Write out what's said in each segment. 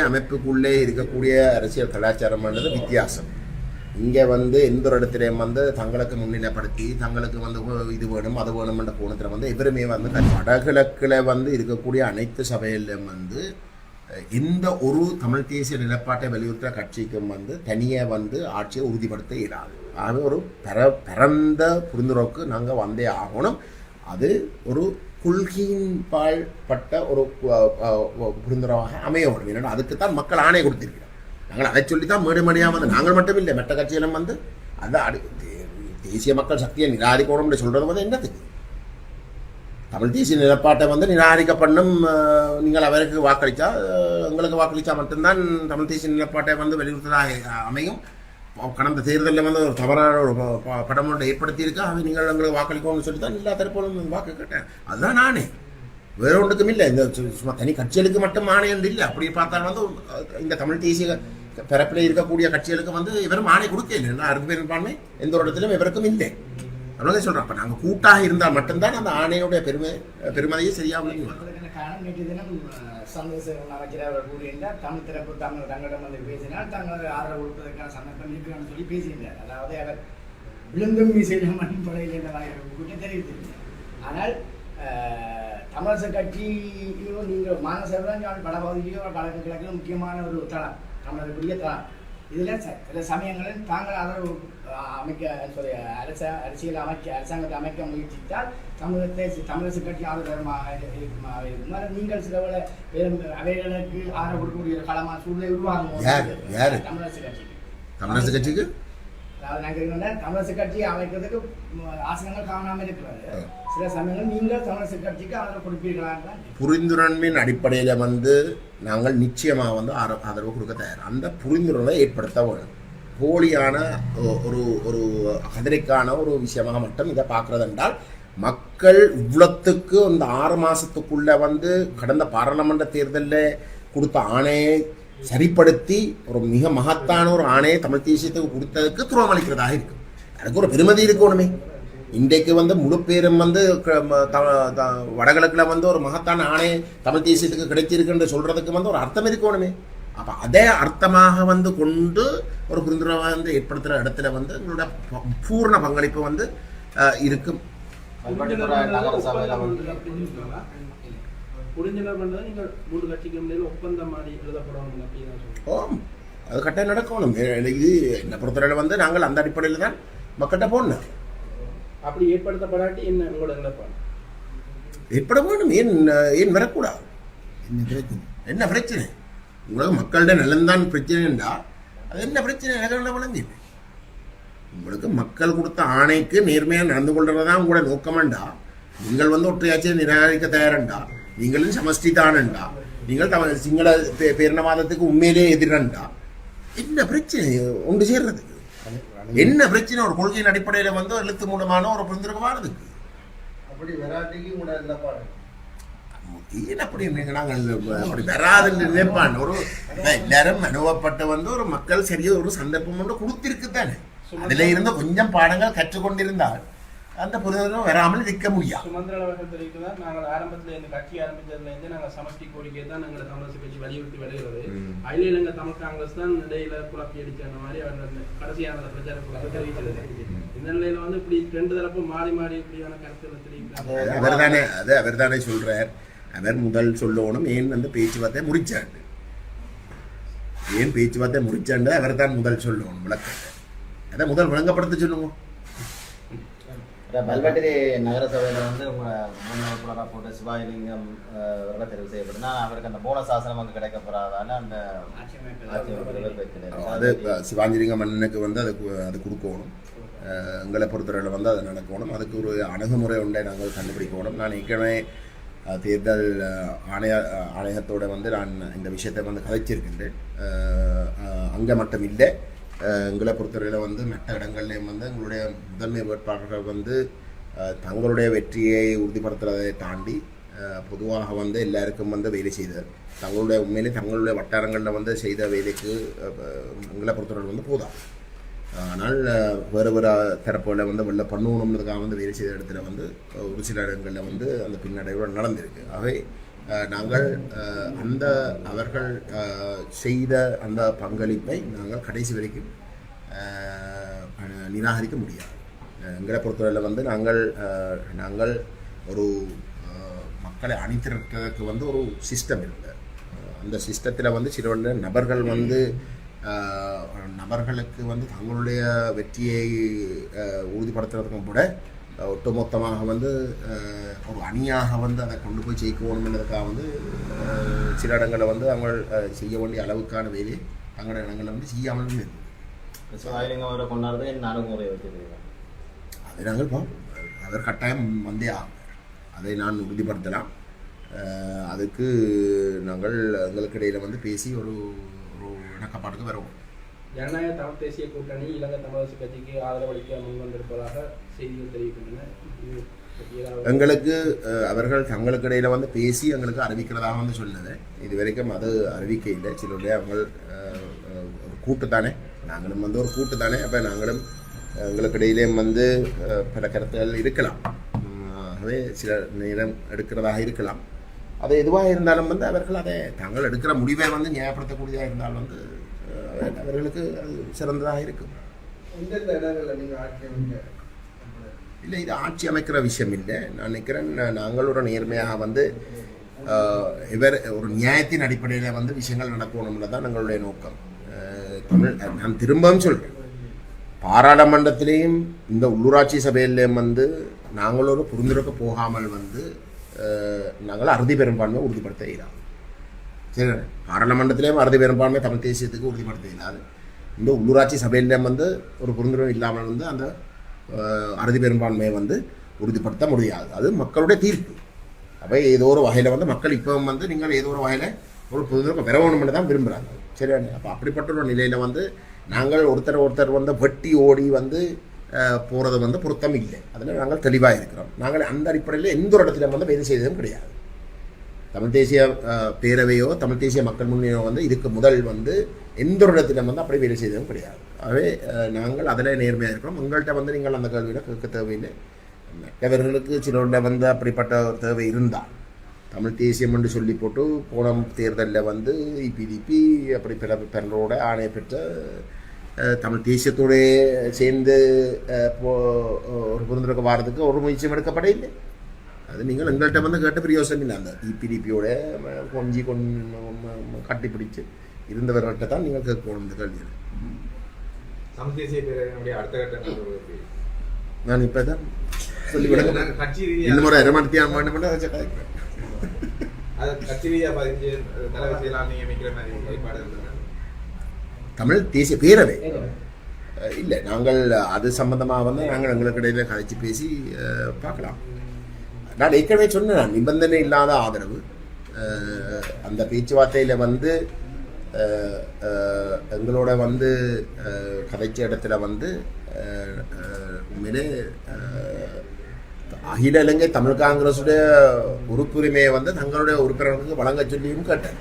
அமைப்புக்குள்ளே இருக்கக்கூடிய அரசியல் கலாச்சாரமானது வித்தியாசம். இங்கே வந்து எந்த ஒரு இடத்துலையும் வந்து தங்களுக்கு முன்னிலைப்படுத்தி தங்களுக்கு வந்து இது வேணும் அது வேணும்ன்ற கோணத்தில் வந்து எவருமே வந்து வடகிழக்கில் வந்து இருக்கக்கூடிய அனைத்து சபையிலும் வந்து எந்த ஒரு தமிழ் தேசிய நிலப்பாட்டை வலியுறுத்துகிற கட்சிக்கும் வந்து தனியாக வந்து ஆட்சியை உறுதிப்படுத்த இயலாது. ஆகவே ஒரு பர பரந்த புரிந்துணர்வுக்கு நாங்கள் வந்தே ஆகணும். அது ஒரு கொள்கையின் பட்ட ஒரு அஹ், அமைய வேண்டும். ஏன்னா அதுக்கு தான் மக்கள் ஆணை கொடுத்திருக்கிறார். நாங்கள் அதை சொல்லி தான் மேடு மடியாக வந்து நாங்கள் மட்டும் இல்லை மற்ற கட்சியிலும் வந்து. அந்த தே- தேசிய மக்கள் சக்தியை நிராகரிக்கணும்னு சொல்கிறது வந்து என்னத்துக்கு தமிழ் தேசிய நிலப்பாட்டை வந்து நிராகரிக்கப்படணும் நீங்கள் அவருக்கு வாக்களித்தா எங்களுக்கு வாக்களித்தா மட்டும்தான் தமிழ் தேசிய நிலப்பாட்டை வந்து வலியுறுத்தலாக அமையும். கடந்த தேர்தலில் வந்து ஒரு தவறான ஒரு படம் ஒன்று ஏற்படுத்தியிருக்கா? அதை நீங்கள் எங்களுக்கு வாக்களிக்கோன்னு சொல்லி தான் எல்லா தரப்புகளும் வாக்கு கேட்டேன். அதுதான் நானே வேற ஒன்றுக்கும் இல்லை. இந்த சு- சும்மா தனி கட்சிகளுக்கு மட்டும் ஆணையம் இல்லை. அப்படி பார்த்தா வந்து இந்த தமிழ் தேசிய பிறப்பில் இருக்கக்கூடிய கட்சிகளுக்கு வந்து இவரும் ஆணை கொடுக்க இல்லை அறுபது பெரும்பான்மை எந்த ஒரு இடத்திலும் இவருக்கும் இல்லை. அவ்வளோதான் சொல்கிறேன் அப்போ நாங்கள் கூட்டாக இருந்தால் மட்டும்தான் அந்த ஆணையோடைய பெருமை பெருமதியை சரியாக தமிழ் தரப்பு தமிழ் தங்களிடம் வந்து பேசினால் தங்கள் ஆதரவு கொடுப்பதற்கான சந்தர்ப்பம் இருக்கிறான்னு சொல்லி பேசியிருந்தார். அதாவது அவர் விழுந்தும் மீசையில் மண் படையில் என்ற தெரிவித்திருந்தார். ஆனால் தமிழரசு கட்சியோ நீங்கள் மாநசபை வடபகுதியிலோ வடக்கு கிழக்கிலோ முக்கியமான ஒரு தளம் தமிழருக்குரிய தளம். இதில் சில சமயங்களில் தாங்கள் ஆதரவு அமைக்க sorry, அரச அரசியல் அமைக்க அரசாங்கத்தை அமைக்க முயற்சித்தால் தமிழகத்தை தமிழரசு கட்சி ஆதரவமாக இருக்குமா. இருக்கும் நீங்கள் சில அவைகளுக்கு ஆதரவு கொடுக்கக்கூடிய ஒரு களமா சூழ்நிலை உருவாகும்? தமிழரசு கட்சி தமிழரசு கட்சிக்கு? அதாவது கேட்கிறேன் தமிழரசு கட்சியை அமைக்கிறதுக்கு ஆசனங்கள் காணாமல் இருக்கிறது. சில சமயங்கள் நீங்கள் தமிழரசு கட்சிக்கு ஆதரவு கொடுப்பீர்களான்னு தான் புரிந்துணர்வின் அடிப்படையில் வந்து நாங்கள் நிச்சயமாக வந்து ஆதரவு கொடுக்க தயார். அந்த புரிந்துணர்வை ஏற்படுத்த வேணும் போலியான ஒரு ஒரு கதிரைக்கான ஒரு விஷயமாக மட்டும் இதை பார்க்கறது என்றால் மக்கள் இவ்வளத்துக்கு இந்த ஆறு மாதத்துக்குள்ள வந்து கடந்த பாராளுமன்ற தேர்தலில் கொடுத்த ஆணையை சரிப்படுத்தி ஒரு மிக மகத்தான ஒரு ஆணையை தமிழ் தேசியத்துக்கு கொடுத்ததுக்கு துரோகம் அளிக்கிறதாக இருக்கு. அதுக்கு ஒரு பெருமதி இருக்கணுமே இன்றைக்கு வந்து முழு பேரும் வந்து க- ம- த- த- வந்து ஒரு மகத்தான ஆணையை தமிழ் தேசியத்துக்கு கிடைச்சிருக்குன்னு சொல்றதுக்கு வந்து ஒரு அர்த்தம் இருக்கணுமே அப்போ அதே அர்த்தமாக வந்து கொண்டு ஒரு புரிந்துணர்வை வந்து ஏற்படுத்துகிற இடத்துல வந்து எங்களோட பூர்ண பங்களிப்பு வந்து இருக்கும் பண்பட்டுப்புற நகர சபையில வந்து புரிஞ்சுனர் பண்றது நீங்க மூணு கட்சிக்கு முன்னாடி ஒப்பந்தம் மாதிரி எழுதப்படணும் அப்படின்னு சொல்றேன் ஓ அது கட்டாயம் நடக்கணும். இது என்னை பொறுத்தவரையில் வந்து நாங்கள் அந்த அடிப்படையில் தான் மக்கள்கிட்ட போடணும். அப்படி ஏற்படுத்தப்படாட்டி என்ன உங்களோட நிலைப்பாடு ஏற்பட வேண்டும் ஏன் ஏன் வரக்கூடாது? என்ன பிரச்சனை? என்ன பிரச்சனை? உங்களுக்கு மக்கள்கிட்ட நலன்தான் பிரச்சனைண்டா அது என்ன பிரச்சனை? என்ன விளங்கி உங்களுக்கு மக்கள் கொடுத்த ஆணைக்கு நேர்மையாக நடந்து கொள்றதுதான் உங்களோட நோக்கமாண்டா நீங்கள் வந்து ஒற்றையாட்சியை நிராகரிக்க தயாரண்டா நீங்களும் சமஷ்டி தானண்டா நீங்கள் தம சிங்கள பே- பேரினவாதத்துக்கு உண்மையிலே எதிரண்டா என்ன பிரச்சனை ஒன்று சேர்றதுக்கு என்ன பிரச்சனை ஒரு கொள்கையின் அடிப்படையில் வந்து எழுத்து மூலமான ஒரு புரிந்துருக்கமானதுக்கு அப்படி வெராட்டிக்கு கூட இல்லை பாடு ஏன் அப்படி நீங்க நாங்கள் அப்படி வராதுன்னு நினைப்பான் ஒரு அதான் எல்லாரும் அனுபவப்பட்ட வந்து ஒரு மக்கள் சரியா ஒரு சந்தர்ப்பம் ஒன்று கொடுத்திருக்கு தானே அதுல இருந்து கொஞ்சம் பாடங்கள் கற்றுக்கொண்டிருந்தால் அந்த புரிதலும் வராமல் நிற்க முடியாது சுமந்திர அவர்கள் தெரிவிக்கிறார் நாங்கள் ஆரம்பத்துல இந்த கட்சி ஆரம்பிச்சதுல இருந்து நாங்க சமஷ்டி கோரிக்கை தான் நாங்கள் தமிழரசு கட்சி வலியுறுத்தி வருகிறது. அகில இலங்கை தமிழ் காங்கிரஸ் தான் இடையில குழப்பி அடிச்ச அந்த மாதிரி அவர் கடைசியான பிரச்சார தெரிவித்தது. இந்த நிலையில வந்து இப்படி ரெண்டு தரப்பு மாறி மாறி இப்படியான கருத்துக்களை தெரிவிக்கிறாங்க. அவர் தானே அது அவர் தானே சொல்றார். அவர் முதல் சொல்லணும் ஏன் வந்து பேச்சுவார்த்தை முடிச்சாண்டு. ஏன் பேச்சுவார்த்தை முடிச்சாண்டு அவர் தான் முதல் சொல்லணும் விளக்கத்தை. அதை முதல் விளங்கப்படுத்த சொல்லுங்க. பல்வெட்டி நகர சபையில வந்து உங்க முன்னாள் சிவாஜிலிங்கம் அஹ், அவர்களை தெரிவு செய்யப்படுது. நான் அவருக்கு அந்த போனஸ் ஆசனம் அங்கே கிடைக்கப்படாதால அந்த அது சிவாஜிலிங்க மன்னனுக்கு வந்து அதுக்கு அது கொடுக்கணும். எங்களை பொறுத்தவரையில் வந்து அது நடக்கணும். அதுக்கு ஒரு அணுகுமுறை உண்டை நாங்கள் கண்டுபிடிக்கணும். நான் ஏற்கனவே தேர்தல் ஆணைய அஹ், ஆணையத்தோட வந்து நான் இந்த விஷயத்தை வந்து கதைச்சிருக்கின்றேன். அங்கே மட்டும் இல்லை. எங்களை பொறுத்தவரையில் வந்து மற்ற இடங்கள்லேயும் வந்து எங்களுடைய முதன்மை வேட்பாளர்கள் வந்து தங்களுடைய வெற்றியை உறுதிப்படுத்துறதை தாண்டி பொதுவாக வந்து எல்லாருக்கும் வந்து வேலை செய்தார். தங்களுடைய உண்மையிலே தங்களுடைய வட்டாரங்களில் வந்து செய்த வேலைக்கு எங்களை பொறுத்தவரை வந்து போதாது. ஆனால் வேறு வேறு தரப்புகளை வந்து வெளில பண்ணணுன்றதுக்காக வந்து வேலை செய்த இடத்துல வந்து ஒரு சில இடங்களில் வந்து அந்த பின்னடைவோடு நடந்திருக்கு. ஆகவே நாங்கள் அந்த அவர்கள் செய்த அந்த பங்களிப்பை நாங்கள் கடைசி வரைக்கும் நிராகரிக்க முடியாது. எங்களை பொறுத்தவரையில் வந்து நாங்கள் நாங்கள் ஒரு மக்களை அணித்திருக்கிறதுக்கு வந்து ஒரு சிஸ்டம் இல்லை. அந்த சிஸ்டத்தில் வந்து சில நபர்கள் வந்து நபர்களுக்கு வந்து தங்களுடைய வெற்றியை உறுதிப்படுத்துறதுக்கும் கூட ஒட்டுமொத்தமாக வந்து ஒரு அணியாக வந்து அதை கொண்டு போய் ஜெயிக்கணுன்றதுக்காக வந்து சில இடங்களில் வந்து அவங்க செய்ய வேண்டிய அளவுக்கான வேலையை தங்களோட இடங்களில் வந்து செய்யாமலும் இருக்கு சிவாயிலிங்கம் அவரை கொண்டாடுறது அணுகுமுறை வச்சுருக்கீங்க. அதை நாங்கள் அவர் கட்டாயம் வந்தே ஆகும் அதை நான் உறுதிப்படுத்தலாம். அதுக்கு நாங்கள் எங்களுக்கு இடையில் வந்து பேசி ஒரு ஒரு இணக்கப்பாட்டுக்கு வருவோம். ஜனநாயக தமிழ் தேசிய கூட்டணி இலங்கை தமிழரசு கட்சிக்கு ஆதரவளிக்க முன்வந்திருப்பதாக செய்திகள் தெரிவிக்கின்றன. எங்களுக்கு அவர்கள் தங்களுக்கு இடையில் வந்து பேசி எங்களுக்கு அறிவிக்கிறதாக வந்து சொன்னது இது வரைக்கும் அது அறிவிக்க இல்லை. சிலருடைய அவங்க ஒரு கூட்டு தானே. நாங்களும் வந்து ஒரு கூட்டு தானே. அப்போ நாங்களும் எங்களுக்கு இடையிலேயும் வந்து பல கருத்துகள் இருக்கலாம். ஆகவே சில நேரம் எடுக்கிறதாக இருக்கலாம். அது எதுவாக இருந்தாலும் வந்து அவர்கள் அதை தாங்கள் எடுக்கிற முடிவை வந்து நியாயப்படுத்தக்கூடியதாக இருந்தால் வந்து அவர்களுக்கு அது சிறந்ததாக இருக்கும். எந்தெந்த இடங்கள்ல நீங்க ஆட்சி அமைக்க இல்லை இது ஆட்சி அமைக்கிற விஷயம் இல்லை. நான் நினைக்கிறேன் நா- நாங்கள் ஒரு நேர்மையாக வந்து இவர் ஒரு நியாயத்தின் அடிப்படையில் வந்து விஷயங்கள் நடக்கணும்ல தான் எங்களுடைய நோக்கம். தமிழ் நான் திரும்பவும் சொல்கிறேன் பாராளுமன்றத்திலேயும் இந்த உள்ளூராட்சி சபையிலையும் வந்து நாங்கள் ஒரு புரிந்துரைக்க போகாமல் வந்து நாங்கள் அறுதி பெரும்பான்மை உறுதிப்படுத்த இயலாது. சரி. பாராளுமன்றத்திலேயும் அறுதி பெரும்பான்மை தமிழ் தேசியத்துக்கு உறுதிப்படுத்த இந்த உள்ளூராட்சி சபையிலேயும் வந்து ஒரு புரிந்துணர்வு இல்லாமல் வந்து அந்த அறுதி பெரும்பான்மையை வந்து உறுதிப்படுத்த முடியாது. அது மக்களுடைய தீர்ப்பு. அப்போ ஏதோ ஒரு வகையில் வந்து மக்கள் இப்போ வந்து நீங்கள் ஏதோ ஒரு வகையில் ஒரு புரிந்துணர்வு பெற வேணும்னு தான் விரும்புகிறாங்க சரியா அப்போ அப்படிப்பட்ட ஒரு நிலையில் வந்து நாங்கள் ஒருத்தர் ஒருத்தர் வந்து வெட்டி ஓடி வந்து போகிறது வந்து பொருத்தம் இல்லை அதில் நாங்கள் தெளிவாக இருக்கிறோம். நாங்கள் அந்த அடிப்படையில் எந்த ஒரு இடத்துல வந்து வேலை செய்ததும் கிடையாது. தமிழ் தேசிய பேரவையோ தமிழ் தேசிய மக்கள் முன்னணியோ வந்து இதுக்கு முதல் வந்து எந்த ஒரு இடத்திலும் வந்து அப்படி வேலை செய்ததும் கிடையாது. ஆகவே நாங்கள் அதில் நேர்மையாக இருக்கிறோம். உங்கள்கிட்ட வந்து நீங்கள் அந்த கேள்வியில் கேட்க தேவையில்லை. மற்றவர்களுக்கு சிலருடைய வந்து அப்படிப்பட்ட ஒரு தேவை இருந்தால் தமிழ் தேசியம் என்று சொல்லி போட்டு போன தேர்தலில் வந்து இபிடிபி அப்படி பிற பிறரோட ஆணைய பெற்ற தமிழ் தேசியத்தோடே சேர்ந்து போ ஒரு புரிந்துருக்க வாரத்துக்கு ஒரு முயற்சியும் எடுக்கப்பட இல்லை அது நீங்கள் எங்கள்கிட்ட வந்து கேட்ட பிரயோசனம் இல்லை. அந்த இபிடிபியோட கொஞ்சி கொன் கட்டி பிடிச்சு இருந்தவர்கிட்ட தான் நீங்கள் கேட்கணும் இந்த கேள்வி தமிழ் தேசிய பேரவையினுடைய அடுத்த கட்ட நான் இப்போ தான் சொல்லி விடுங்க நாங்க கட்சி இந்த முறை வேண்டும் அதை கதைக்கிறேன் அது தமிழ் தேசிய பேரவை? இல்லை நாங்கள் அது சம்பந்தமாக வந்து நாங்கள் எங்களுக்கு இடையில கதைச்சு பேசி பார்க்கலாம். நான் ஏற்கனவே சொன்னேன் நான், நிபந்தனை இல்லாத ஆதரவு. அந்த பேச்சுவார்த்தையில் வந்து எங்களோட வந்து கதைச்ச இடத்துல வந்து உண்மையிலே அகில இலங்கை தமிழ் காங்கிரஸுடைய உறுப்புரிமையை வந்து தங்களுடைய உறுப்பினர்களுக்கு வழங்க சொல்லியும் கேட்டேன்.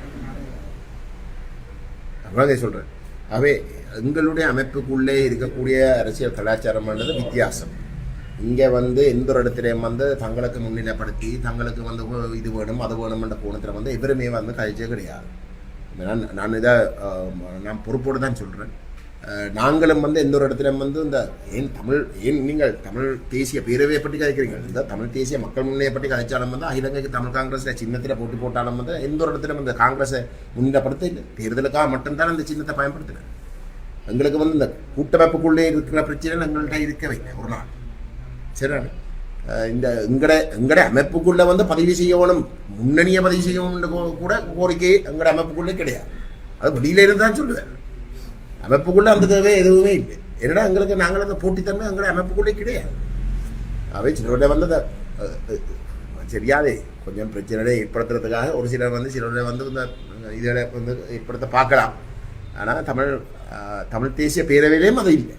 அவ்வளோதே சொல்கிறேன் ஆகவே எங்களுடைய அமைப்புக்குள்ளே இருக்கக்கூடிய அரசியல் கலாச்சாரமானது வித்தியாசம். இங்கே வந்து எந்த ஒரு இடத்துலையும் வந்து தங்களுக்கு முன்னிலைப்படுத்தி தங்களுக்கு வந்து இது வேணும் அது வேணும்ன்ற கோணத்தில் வந்து எவருமே வந்து கழிச்சே கிடையாது. நான் நான் இதை நான் பொறுப்போடு தான் சொல்கிறேன் நாங்களும் வந்து எந்த ஒரு இடத்துலையும் வந்து இந்த ஏன் தமிழ் ஏன் நீங்கள் தமிழ் தேசிய பேரவையை பற்றி கதைக்கிறீங்க? இந்த தமிழ் தேசிய மக்கள் முன்னையை பற்றி கதைச்சாலும் வந்து அகில இலங்கைக்கு தமிழ் காங்கிரஸில் சின்னத்தில் போட்டு போட்டாலும் வந்து எந்த ஒரு இடத்துலையும் இந்த காங்கிரஸை முன்னிலைப்படுத்த இல்லை தேர்தலுக்காக மட்டும்தான் அந்த சின்னத்தை பயன்படுத்துகிறேன் எங்களுக்கு வந்து இந்த கூட்டமைப்புக்குள்ளே இருக்கிற பிரச்சனை எங்கள்கிட்ட இருக்கவே இல்லை. ஒரு நாள். சரியான இந்த எங்கட எங்கட அமைப்புக்குள்ள வந்து பதிவு செய்யணும் முன்னணியை பதிவு செய்யணும்னு கூட கோரிக்கை எங்கட அமைப்புக்குள்ளே கிடையாது. அது வெளியில இருந்தான் சொல்லுவேன். அமைப்புக்குள்ள அந்த தேவை எதுவுமே இல்லை. என்னடா எங்களுக்கு நாங்கள் அந்த போட்டித்தன்மை எங்கட அமைப்புக்குள்ளே கிடையாது. அவை சிலருடைய வந்து அந்த சரியாதே கொஞ்சம் பிரச்சனைகளை ஏற்படுத்துறதுக்காக ஒரு சிலர் வந்து சிலருடைய வந்து இந்த இதில் வந்து ஏற்படுத்த பார்க்கலாம். ஆனால் தமிழ் தமிழ் தேசிய பேரவையிலேயும் அது இல்லை.